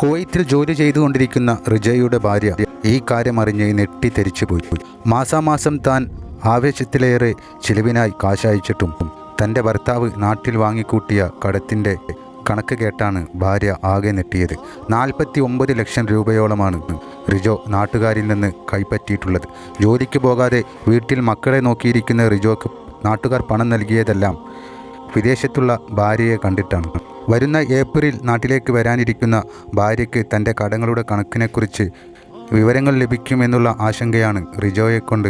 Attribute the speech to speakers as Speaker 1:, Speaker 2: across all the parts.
Speaker 1: കുവൈത്തിൽ ജോലി ചെയ്തുകൊണ്ടിരിക്കുന്ന റിജയുടെ ഭാര്യ ഈ കാര്യം അറിഞ്ഞ് കാര്യമറിഞ്ഞ് നെട്ടിത്തെരിച്ചുപോയി മാസാമാസം താൻ ആവേശത്തിലേറെ ചിലവിനായി കാശയച്ചിട്ടും തന്റെ ഭർത്താവ് നാട്ടിൽ വാങ്ങിക്കൂട്ടിയ കടത്തിന്റെ കണക്ക് കേട്ടാണ് ഭാര്യ ആകെ നെട്ടിയത്. നാൽപ്പത്തി ഒമ്പത് ലക്ഷം രൂപയോളമാണ് റിജോ നാട്ടുകാരിൽ നിന്ന് കൈപ്പറ്റിയിട്ടുള്ളത്. ജോലിക്ക് പോകാതെ വീട്ടിൽ മക്കളെ നോക്കിയിരിക്കുന്ന റിജോക്ക് നാട്ടുകാർ പണം നൽകിയതെല്ലാം വിദേശത്തുള്ള ഭാര്യയെ കണ്ടിട്ടാണ്. വരുന്ന ഏപ്രിൽ നാട്ടിലേക്ക് വരാനിരിക്കുന്ന ഭാര്യയ്ക്ക് തന്റെ കടങ്ങളുടെ കണക്കിനെക്കുറിച്ച് വിവരങ്ങൾ ലഭിക്കുമെന്നുള്ള ആശങ്കയാണ് റിജോയെ കൊണ്ട്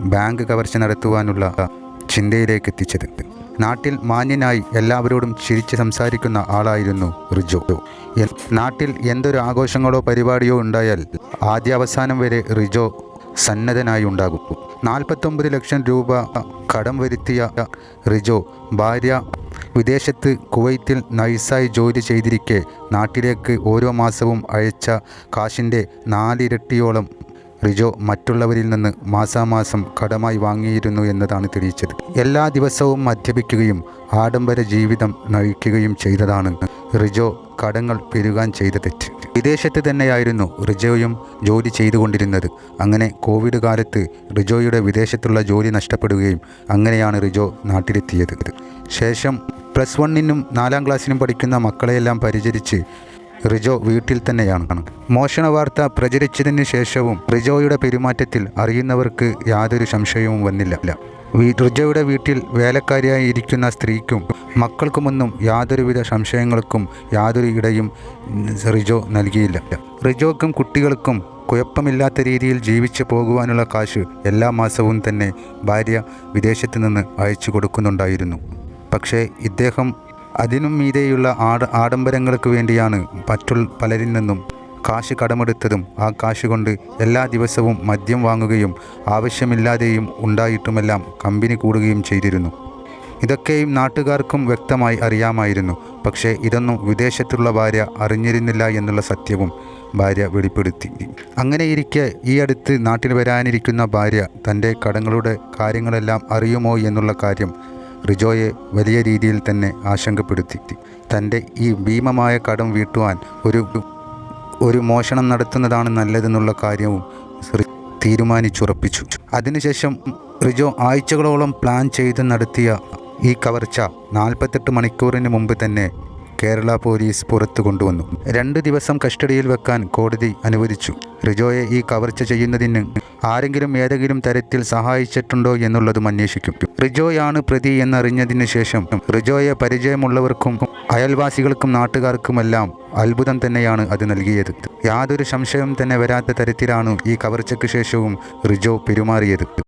Speaker 1: ബാങ്ക് കവർച്ച നടത്തുവാനുള്ള ചിന്തയിലേക്ക് എത്തിച്ചത്. നാട്ടിൽ മാന്യനായി എല്ലാവരോടും ചിരിച്ച് സംസാരിക്കുന്ന ആളായിരുന്നു റിജോ. നാട്ടിൽ എന്തൊരു ആഘോഷങ്ങളോ പരിപാടിയോ ഉണ്ടായാൽ ആദ്യാവസാനം വരെ റിജോ സന്നദ്ധനായി ഉണ്ടാകും. നാൽപ്പത്തൊമ്പത് ലക്ഷം രൂപ കടം വരുത്തിയ റിജോ ഭാര്യ വിദേശത്ത് കുവൈത്തിൽ നൈസായി ജോലി ചെയ്തിരിക്കെ നാട്ടിലേക്ക് ഓരോ മാസവും അയച്ച കാശിന്റെ നാലിരട്ടിയോളം റിജോ മറ്റുള്ളവരിൽ നിന്ന് മാസാമാസം കടമായി വാങ്ങിയിരുന്നു എന്നതാണ് തെളിയിച്ചത്. എല്ലാ ദിവസവും മദ്യപിക്കുകയും ആഡംബര ജീവിതം നയിക്കുകയും ചെയ്തതാണ് റിജോ കടങ്ങൾ പെരുകാൻ ചെയ്ത തെറ്റ്. വിദേശത്ത് തന്നെയായിരുന്നു റിജോയും ജോലി ചെയ്തുകൊണ്ടിരുന്നത്. അങ്ങനെ കോവിഡ് കാലത്ത് റിജോയുടെ വിദേശത്തുള്ള ജോലി നഷ്ടപ്പെടുകയും അങ്ങനെയാണ് റിജോ നാട്ടിലെത്തിയത്. ശേഷം പ്ലസ് വണ്ണിനും നാലാം ക്ലാസ്സിനും പഠിക്കുന്ന മക്കളെയെല്ലാം പരിചരിച്ച് റിജോ വീട്ടിൽ തന്നെയാണ്. മോഷണ വാർത്ത പ്രചരിച്ചതിന് ശേഷവും റിജോയുടെ പെരുമാറ്റത്തിൽ അറിയുന്നവർക്ക് യാതൊരു സംശയവും വന്നില്ല. റിജോയുടെ വീട്ടിൽ വേലക്കാരിയായി ഇരിക്കുന്ന സ്ത്രീക്കും മക്കൾക്കുമൊന്നും യാതൊരുവിധ സംശയങ്ങൾക്കും യാതൊരു ഇടയും റിജോ നൽകിയില്ല. റിജോക്കും കുട്ടികൾക്കും കുഴപ്പമില്ലാത്ത രീതിയിൽ ജീവിച്ചു പോകുവാനുള്ള കാശ് എല്ലാ മാസവും തന്നെ ഭാര്യ വിദേശത്ത് നിന്ന് അയച്ചു കൊടുക്കുന്നുണ്ടായിരുന്നു. പക്ഷേ ഇദ്ദേഹം അതിനും മീതെയുള്ള ആഡ ആഡംബരങ്ങൾക്ക് വേണ്ടിയാണ് മറ്റുള്ള പലരിൽ നിന്നും കാശ് കടമെടുത്തതും ആ കാശ് കൊണ്ട് എല്ലാ ദിവസവും മദ്യം വാങ്ങുകയും ആവശ്യമില്ലാതെയും ഉണ്ടായിട്ടുമെല്ലാം കമ്പനി കൂടുകയും ചെയ്തിരുന്നു. ഇതൊക്കെയും നാട്ടുകാർക്കും വ്യക്തമായി അറിയാമായിരുന്നു. പക്ഷേ ഇതൊന്നും വിദേശത്തുള്ള ഭാര്യ അറിഞ്ഞിരുന്നില്ല എന്നുള്ള സത്യവും ഭാര്യ വെളിപ്പെടുത്തി. അങ്ങനെയിരിക്കെ ഈ അടുത്ത് നാട്ടിൽ വരാനിരിക്കുന്ന ഭാര്യ തന്റെ കടങ്ങളുടെ കാര്യങ്ങളെല്ലാം അറിയുമോ എന്നുള്ള കാര്യം റിജോയെ വലിയ രീതിയിൽ തന്നെ ആശങ്കപ്പെടുത്തി. തന്റെ ഈ ഭീമമായ കടം വീട്ടുവാൻ ഒരു ഒരു മോഷണം നടത്തുന്നതാണ് നല്ലതെന്നുള്ള കാര്യവും തീരുമാനിച്ചുറപ്പിച്ചു. അതിനുശേഷം റിജോ ആഴ്ചകളോളം പ്ലാൻ ചെയ്ത് നടത്തിയ ഈ കവർച്ച നാൽപ്പത്തെട്ട് മണിക്കൂറിന് മുമ്പ് തന്നെ കേരള പോലീസ് പുറത്തു കൊണ്ടുവന്നു. രണ്ട് ദിവസം കസ്റ്റഡിയിൽ വെക്കാൻ കോടതി അനുവദിച്ചു. റിജോയെ ഈ കവർച്ച ചെയ്യുന്നതിന് ആരെങ്കിലും ഏതെങ്കിലും തരത്തിൽ സഹായിച്ചിട്ടുണ്ടോ എന്നുള്ളതും അന്വേഷിക്കും. റിജോയാണ് പ്രതി എന്നറിഞ്ഞതിന് ശേഷം റിജോയെ പരിചയമുള്ളവർക്കും അയൽവാസികൾക്കും നാട്ടുകാർക്കുമെല്ലാം അത്ഭുതം തന്നെയാണ് അത് നൽകിയത്. യാതൊരു സംശയവും തന്നെ വരാത്ത തരത്തിലാണ് ഈ കവർച്ചയ്ക്ക് ശേഷവും റിജോ പെരുമാറിയത്.